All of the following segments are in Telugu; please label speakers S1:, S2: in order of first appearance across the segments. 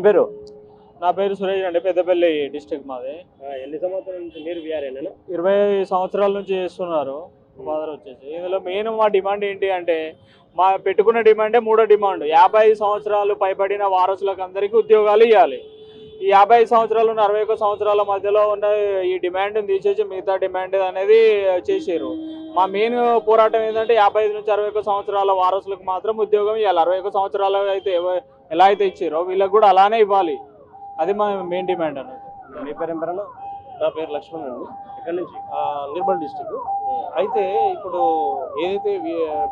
S1: ఏం పేరు?
S2: నా పేరు సురేష్ అండి పెద్దపల్లి డిస్టిక్ మాది.
S1: ఎన్ని సంవత్సరాల నుంచి మీరు విఆర్ఏనా
S2: ఇరవై సంవత్సరాల నుంచి చేస్తున్నారు ఫాదర్ వచ్చేసి. ఇందులో మెయిన్ మా డిమాండ్ ఏంటి అంటే మా పెట్టుకున్న డిమాండే మూడో డిమాండ్ యాభై సంవత్సరాలు పైబడిన వారసులకు అందరికీ ఉద్యోగాలు ఇవ్వాలి ఈ యాభై సంవత్సరాలు అరవై ఒక్క సంవత్సరాల మధ్యలో ఉన్న ఈ డిమాండ్ని తీసేసి మిగతా డిమాండ్ అనేది చేసారు మా మెయిన్ పోరాటం ఏంటంటే యాభై ఐదు నుంచి అరవై ఒక్క సంవత్సరాల వారసులకు మాత్రం ఉద్యోగం ఇవ్వాలి. అరవై ఒక్క సంవత్సరాలు అయితే ఎలా అయితే ఇచ్చారో వీళ్ళకి కూడా అలానే ఇవ్వాలి. అది మా మెయిన్ డిమాండ్ అన్నట్టు
S1: మీ పేరు పేరన్నా?
S3: నా పేరు లక్ష్మణ్ అండి.
S1: ఎక్కడి నుంచి?
S3: ఆ, నిర్మల్ డిస్టిక్. అయితే ఇప్పుడు ఏదైతే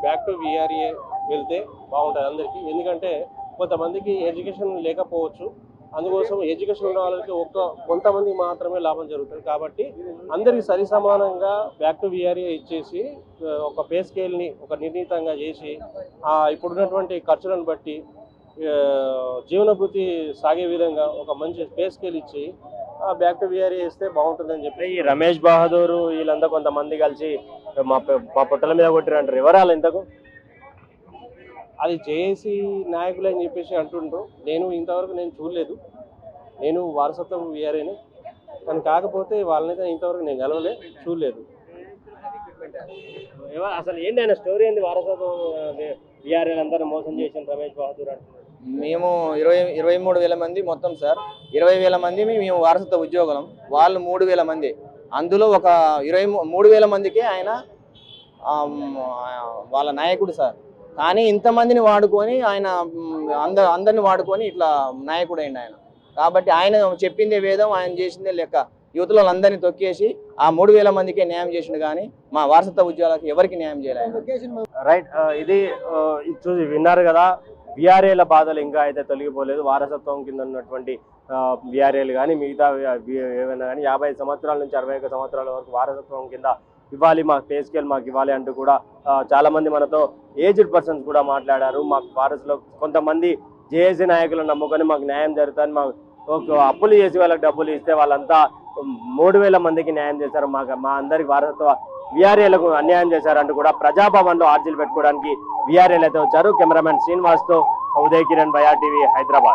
S3: బ్యాక్ టు విఆర్ఏ వెళ్తే బాగుంటుంది అందరికీ. ఎందుకంటే కొంతమందికి ఎడ్యుకేషన్ లేకపోవచ్చు. అందుకోసం ఎడ్యుకేషన్ ఉన్న వాళ్ళకి ఒక్క కొంతమంది మాత్రమే లాభం జరుగుతుంది. కాబట్టి అందరికీ సరి సమానంగా బ్యాక్ టు విఆర్ఏ ఇచ్చేసి ఒక పే స్కేల్ని ఒక నిర్ణీతంగా చేసి ఆ, ఇప్పుడున్నటువంటి ఖర్చులను బట్టి ఆ, జీవనభృతి సాగే విధంగా ఒక మంచి పే స్కేల్ ఇచ్చి బ్యాక్ టు విఆర్ఏ ఇస్తే బాగుంటుందని చెప్పి
S1: ఈ రమేష్ బహదూర్ వీళ్ళంతా కొంతమంది కలిసి మా మా పొట్టల మీద కొట్టిరంటారు. వివరాలు ఇంతకు?
S3: అది జేఏసీ నాయకులు అని చెప్పేసి అంటుండ్రు. నేను ఇంతవరకు నేను చూడలేదు. నేను వారసత్వం వీఆర్ఏని. కానీ కాకపోతే వాళ్ళనైతే ఇంతవరకు నేను కలవలే చూడలేదు.
S1: అసలు ఏంటి ఆయన స్టోరీ ఏంది వారసత్వం విఆర్ఏ అందరూ మోసం చేసిన రమేష్ బహదూర్ అంటున్నారు.
S4: మేము ఇరవై ఇరవై మూడు వేల మంది మొత్తం సార్. ఇరవై వేల మంది మేము వారసత్వ ఉద్యోగులం. వాళ్ళు మూడు వేల మంది. అందులో ఒక ఇరవై మూ- మూడు వేల మందికి ఆయన వాళ్ళ నాయకుడు సార్. కానీ ఇంతమందిని వాడుకొని ఆయన అంద అందరిని వాడుకొని ఇట్లా నాయకుడు అయింది ఆయన. కాబట్టి ఆయన చెప్పిందే వేదం ఆయన చేసిందే లెక్క. యువతలో అందరినీ తొక్కేసి ఆ మూడు వేల మందికే న్యాయం చేసిండు కానీ మా వారసత్వ ఉద్యోగాలకు ఎవరికి న్యాయం చేయలేదు
S1: రైట్ ఇది చూసి విన్నారు కదా విఆర్ఏల బాధలు ఇంకా అయితే తొలగిపోలేదు. వారసత్వం కింద ఉన్నటువంటి విఆర్ఏలు కానీ మిగతా ఏమైనా కానీ యాభై సంవత్సరాల నుంచి అరవై సంవత్సరాల వరకు వారసత్వం కింద ఇవ్వాలి మాకు పే స్కేల్ మాకు ఇవ్వాలి అంటూ కూడా చాలామంది మనతో ఏజ్డ్ పర్సన్స్ కూడా మాట్లాడారు. మాకు వారసులో కొంతమంది జేఏసీ నాయకులను నమ్ముకొని మాకు న్యాయం జరుగుతుంది మాకు అప్పులు చేసి వాళ్ళకి డబ్బులు ఇస్తే వాళ్ళంతా మూడు వేల మందికి న్యాయం చేశారు. మాకు మా అందరికి వారసత్వ విఆర్ఏలకు అన్యాయం చేశారంటూ కూడా ప్రజాభవన్లో ఆర్జీలు పెట్టుకోవడానికి విఆర్ఏలు అయితే వచ్చారు. కెమెరామెన్ శ్రీనివాస్తో ఉదయ్ కిరణ్ బయా టీవీ హైదరాబాద్.